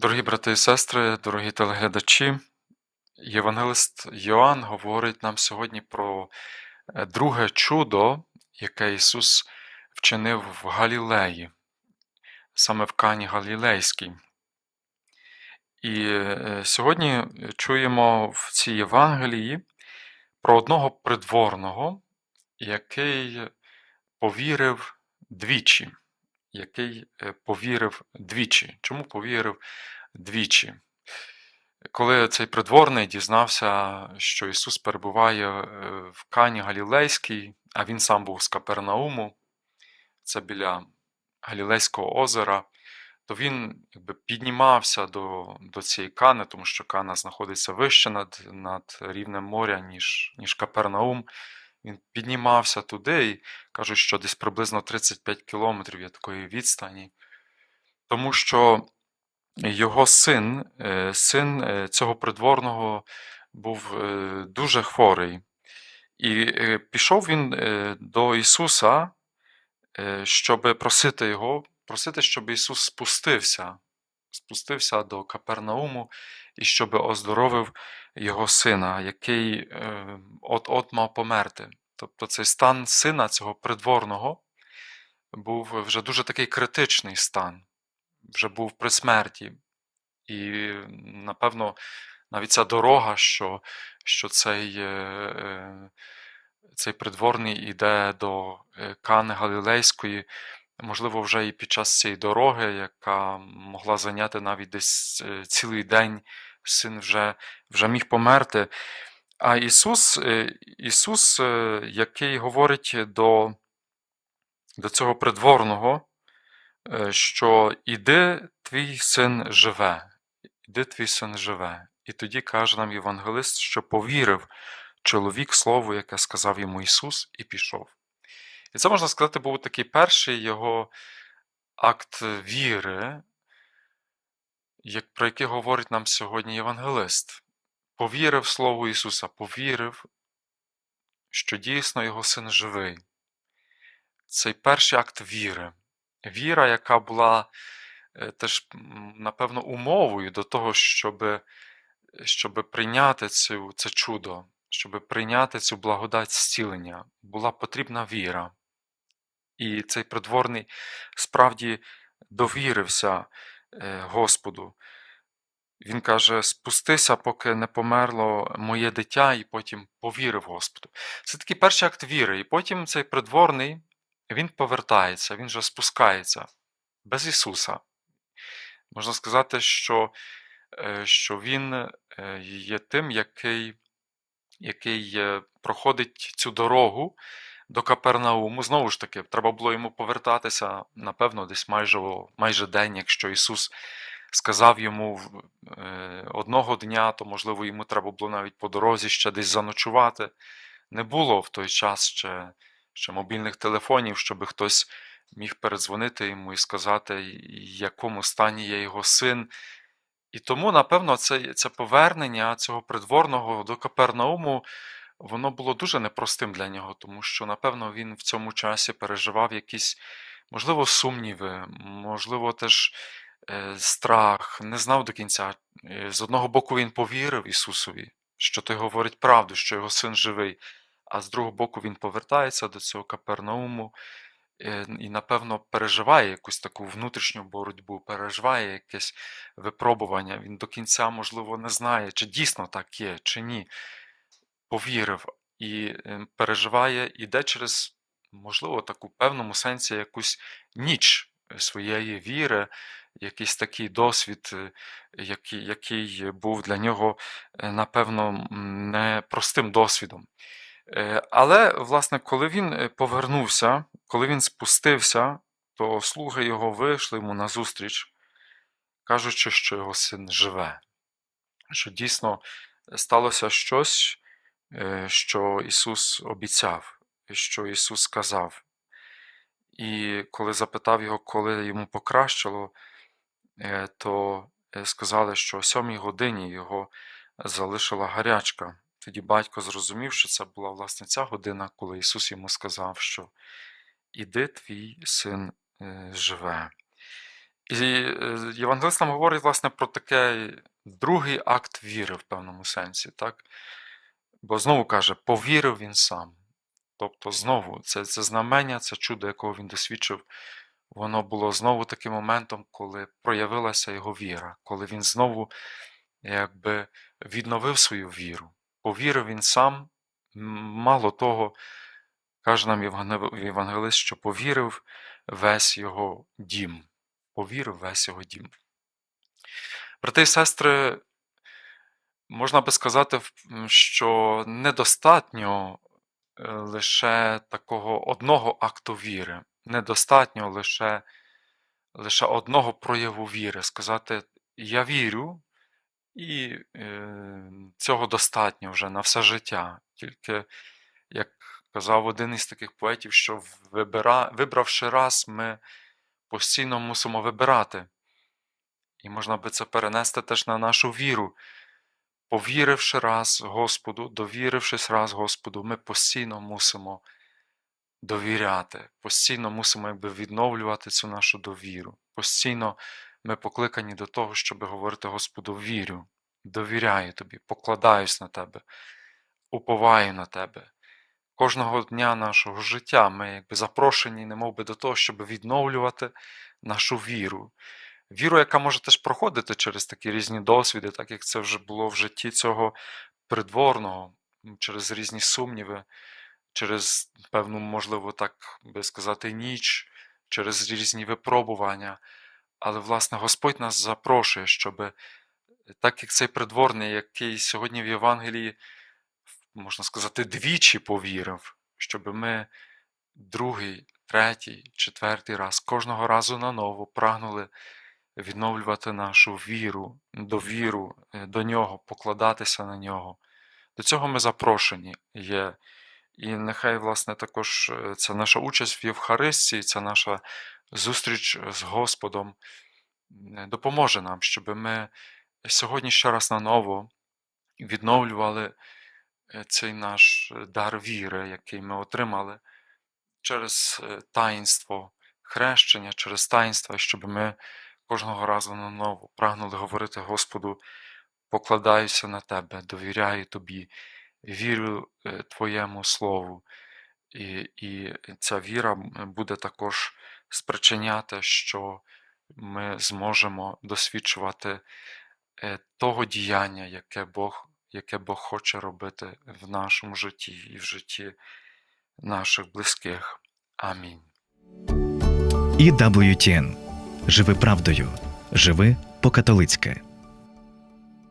Дорогі брати і сестри, дорогі телеглядачі, Євангелист Йоанн говорить нам сьогодні про е, друге чудо, яке Ісус вчинив в Галілеї, саме в Кані Галілейській. І е, сьогодні чуємо в цій Євангелії про одного придворного, який повірив двічі. Який е, повірив двічі. Чому повірив двічі? Коли цей придворний дізнався, що Ісус перебуває е, в Кані Галілейській, а він сам був з Капернауму, це біля Галілейського озера, то він якби, піднімався до до цієї Кани, тому що Кана знаходиться вище над над рівнем моря, ніж, ніж Капернаум. Він піднімався туди і кажуть, що десь приблизно 35 кілометрів є такої відстані. Тому що його син, е, син е, цього придворного, був е, дуже хворий. І пішов він до Ісуса, щоб просити Його, просити, щоб Ісус спустився, спустився до Капернауму і щоб оздоровив його сина, який от-от мав померти. Тобто цей стан сина цього придворного був вже дуже такий критичний стан вже був при смерті. І, напевно, навіть ця дорога, що що цей е, е, цей придворний йде до е, Кани Галілейської, можливо, вже і під час цієї дороги, яка могла зайняти навіть десь цілий день, син вже, вже міг померти. А Ісус, Ісус, який говорить до, до цього придворного, Е, що іди твій син живе, іди твій син живе. І тоді каже нам Євангелист, що повірив чоловік слову, яке сказав йому Ісус, і пішов. І це можна сказати, був такий перший його акт віри, як, про який говорить нам сьогодні Євангелист. Повірив Слову Ісуса, повірив, що дійсно його син живий. Цей перший акт віри віра, яка була е, теж, напевно, умовою до того, щоб щоб прийняти цю, це чудо, щоб прийняти цю благодать зцілення, була потрібна віра. І цей придворний справді довірився е, Господу. Він каже: спустися, поки не померло моє дитя, і потім повірив Господу. Це такий перший акт віри. І потім цей придворний він повертається, він вже спускається без Ісуса. Можна сказати, що е, що Він е, є тим, який який проходить цю дорогу до Капернауму. Знову ж таки, треба було йому повертатися, напевно, десь майже майже день, якщо Ісус сказав йому одного дня, то, можливо, йому треба було навіть по дорозі ще десь заночувати. Не було в той час ще ще мобільних телефонів, щоб хтось міг передзвонити йому і сказати, в якому стані є його син. І тому, напевно, це це повернення цього придворного до Капернауму, воно було дуже непростим для нього, тому що, напевно, він в цьому часі переживав якісь, можливо, сумніви, можливо, теж е, страх, не знав до кінця. Е, з одного боку, він повірив Ісусові, що той говорить правду, що його син живий а з другого боку він повертається до цього Капернауму е, і, напевно, переживає якусь таку внутрішню боротьбу, переживає якесь випробування. Він до кінця, можливо, не знає, чи дійсно так є, чи ні. Повірив і е, переживає, іде через, можливо, таку певному сенсі якусь ніч своєї віри, якийсь такий досвід, е, який який був для нього, напевно, непростим досвідом. Е, але, власне, коли він е, повернувся, коли він спустився, то слуги його вийшли йому назустріч, кажучи, що його син живе, що дійсно сталося щось, е, що Ісус обіцяв, що Ісус сказав. І коли запитав його, коли йому покращило, то сказали, що о сьомій годині його залишила гарячка. Тоді батько зрозумів, що це була власне ця година, коли Ісус йому сказав, що іди твій син е, живе. І е, євангелист нам говорить, власне, про такий другий акт віри в певному сенсі, так? Бо знову каже, повірив він сам. Тобто, знову, це, це знамення, це чудо, якого він досвідчив, воно було знову таким моментом, коли проявилася його віра, коли він знову якби відновив свою віру. Повірив він сам, мало того, каже нам євангелист, що повірив весь його дім. Повірив весь його дім. Брати і сестри, можна би сказати, що недостатньо е, лише такого одного акту віри, недостатньо лише, лише одного прояву віри. Сказати Я вірю, і е, цього достатньо вже на все життя. Тільки, як казав один із таких поетів, що вибира, вибравши раз, ми постійно мусимо вибирати. І можна би це перенести теж на нашу віру. Повіривши раз Господу, довірившись раз Господу, ми постійно мусимо довіряти, постійно мусимо якби відновлювати цю нашу довіру. Постійно ми покликані до того, щоб говорити Господу, вірю, довіряю тобі, покладаюсь на тебе, уповаю на тебе. Кожного дня нашого життя ми якби запрошені, немов би до того, щоб відновлювати нашу віру. Віру, яка може теж проходити через такі різні досвіди, так як це вже було в житті цього придворного, через різні сумніви, через певну, можливо, так би сказати, ніч, через різні випробування. Але, власне, Господь нас запрошує, щоб так як цей придворний, який сьогодні в Євангелії, можна сказати, двічі повірив, щоб ми другий, третій, четвертий раз, кожного разу наново прагнули відновлювати нашу віру, довіру е, до нього, покладатися на нього. До цього ми запрошені є. І нехай, власне, також е, ця наша участь в Євхаристії, ця наша зустріч з Господом е, допоможе нам, щоб ми сьогодні ще раз наново відновлювали цей наш дар віри, який ми отримали через таїнство хрещення, через таїнство, щоб ми кожного разу наново прагнули говорити Господу, покладаюся на Тебе, довіряю Тобі, вірю е, Твоєму Слову. І, і ця віра буде також спричиняти, що ми зможемо досвідчувати е, того діяння, яке Бог, яке Бог хоче робити в нашому житті і в житті наших близьких. Амінь. І WTN. Живи правдою. Живи по-католицьки.